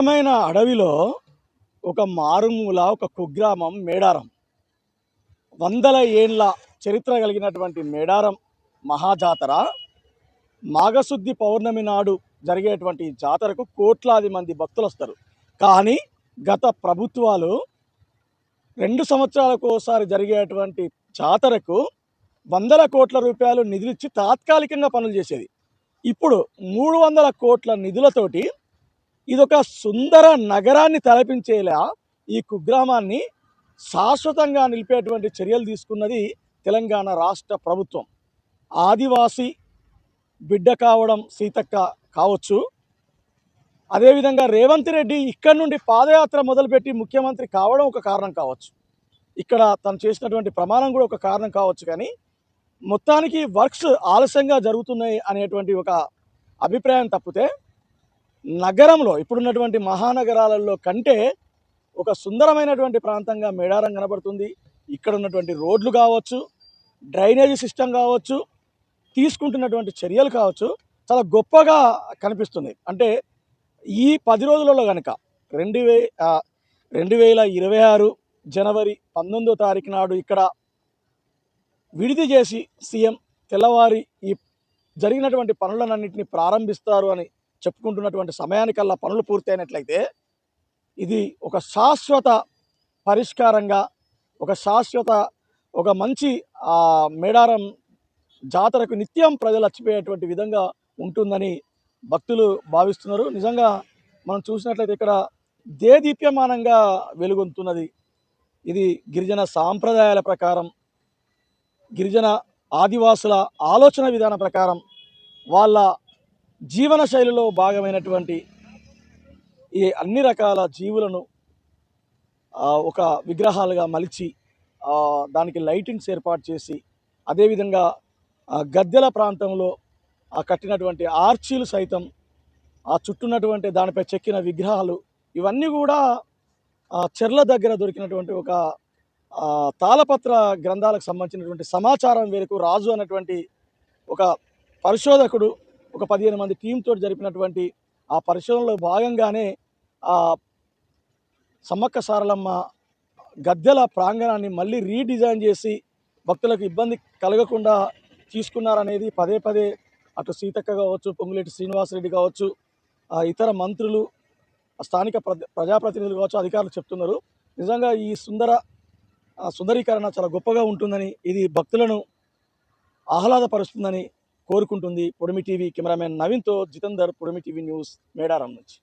అందమైన అడవిలో ఒక మారుమూల ఒక కుగ్రామం మేడారం. వందల ఏండ్ల చరిత్ర కలిగినటువంటి మేడారం మహాజాతర. మాఘశుద్ధి పౌర్ణమి నాడు జరిగేటువంటి జాతరకు కోట్లాది మంది భక్తులు వస్తారు కానీ గత ప్రభుత్వాలు రెండు సంవత్సరాలకు ఒకసారి జరిగేటువంటి జాతరకు వందల కోట్ల రూపాయలు నిధులిచ్చి తాత్కాలికంగా పనులు చేసేది. ఇప్పుడు మూడు వందల కోట్ల నిధులతోటి ఇదొక సుందర నగరాన్ని తలపించేలా ఈ కుగ్రామాన్ని శాశ్వతంగా నిలిపేటువంటి చర్యలు తీసుకున్నది తెలంగాణ రాష్ట్ర ప్రభుత్వం. ఆదివాసి బిడ్డ కావడం సీతక్క కావచ్చు. అదేవిధంగా రేవంత్ రెడ్డి ఇక్కడ నుండి పాదయాత్ర మొదలుపెట్టి ముఖ్యమంత్రి కావడం ఒక కారణం కావచ్చు. ఇక్కడ తను చేసినటువంటి ప్రమాణం కూడా ఒక కారణం కావచ్చు కానీ మొత్తానికి వర్క్స్ ఆలస్యంగా జరుగుతున్నాయి అనేటువంటి ఒక అభిప్రాయం తప్పితే నగరంలో ఇప్పుడున్నటువంటి మహానగరాలలో కంటే ఒక సుందరమైనటువంటి ప్రాంతంగా మేడారం కనబడుతుంది. ఇక్కడ ఉన్నటువంటి రోడ్లు కావచ్చు డ్రైనేజీ సిస్టమ్ కావచ్చు తీసుకుంటున్నటువంటి చర్యలు కావచ్చు చాలా గొప్పగా కనిపిస్తుంది అంటే ఈ పది రోజులలో కనుక రెండు వే రెండు వేల ఇరవై ఆరు జనవరి పంతొమ్మిదో తారీఖు నాడు ఇక్కడ విడిది చేసి సీఎం తెల్లవారి ఈ జరిగినటువంటి పనులన్నింటినీ ప్రారంభిస్తారు అని చెప్పుకుంటున్నటువంటి సమయానికల్లా పనులు పూర్తయినట్లయితే ఇది ఒక శాశ్వత పరిష్కారంగా ఒక శాశ్వత ఒక మంచి మేడారం జాతరకు నిత్యం ప్రజలు వచ్చిపోయేటువంటి విధంగా ఉంటుందని భక్తులు భావిస్తున్నారు. నిజంగా మనం చూసినట్లయితే ఇక్కడ దేదీప్యమానంగా వెలుగొందుతున్నది ఇది గిరిజన సాంప్రదాయాల ప్రకారం గిరిజన ఆదివాసుల ఆలోచన విధానం ప్రకారం వాళ్ళ జీవన శైలిలో భాగమైనటువంటి ఈ అన్ని రకాల జీవులను ఒక విగ్రహాలుగా మలిచి దానికి లైటింగ్స్ ఏర్పాటు చేసి అదేవిధంగా గద్దెల ప్రాంతంలో కట్టినటువంటి ఆర్చీలు సైతం ఆ చుట్టున్నటువంటి దానిపై చెక్కిన విగ్రహాలు ఇవన్నీ కూడా చెర్ల దగ్గర దొరికినటువంటి ఒక తాళపత్ర గ్రంథాలకు సంబంధించినటువంటి సమాచారం వేరకు రాజు అన్నటువంటి ఒక పరిశోధకుడు ఒక పదిహేను మంది టీంతో జరిపినటువంటి ఆ పరిశోధనలో భాగంగానే ఆ సమ్మక్క సారలమ్మ గద్దెల ప్రాంగణాన్ని మళ్ళీ రీడిజైన్ చేసి భక్తులకు ఇబ్బంది కలగకుండా తీసుకున్నారనేది పదే పదే అటు సీతక్క కావచ్చు పొంగులేటి శ్రీనివాసరెడ్డి కావచ్చు ఇతర మంత్రులు స్థానిక ప్రజాప్రతినిధులు కావచ్చు అధికారులు చెప్తున్నారు. నిజంగా ఈ సుందర సుందరీకరణ చాలా గొప్పగా ఉంటుందని ఇది భక్తులను ఆహ్లాదపరుస్తుందని కోరుకుంటుంది. పొడిమి టీవీ కెమెరామెన్ నవీన్తో జితందర్ పొడిమి టీవీ న్యూస్ మేడారం నుంచి.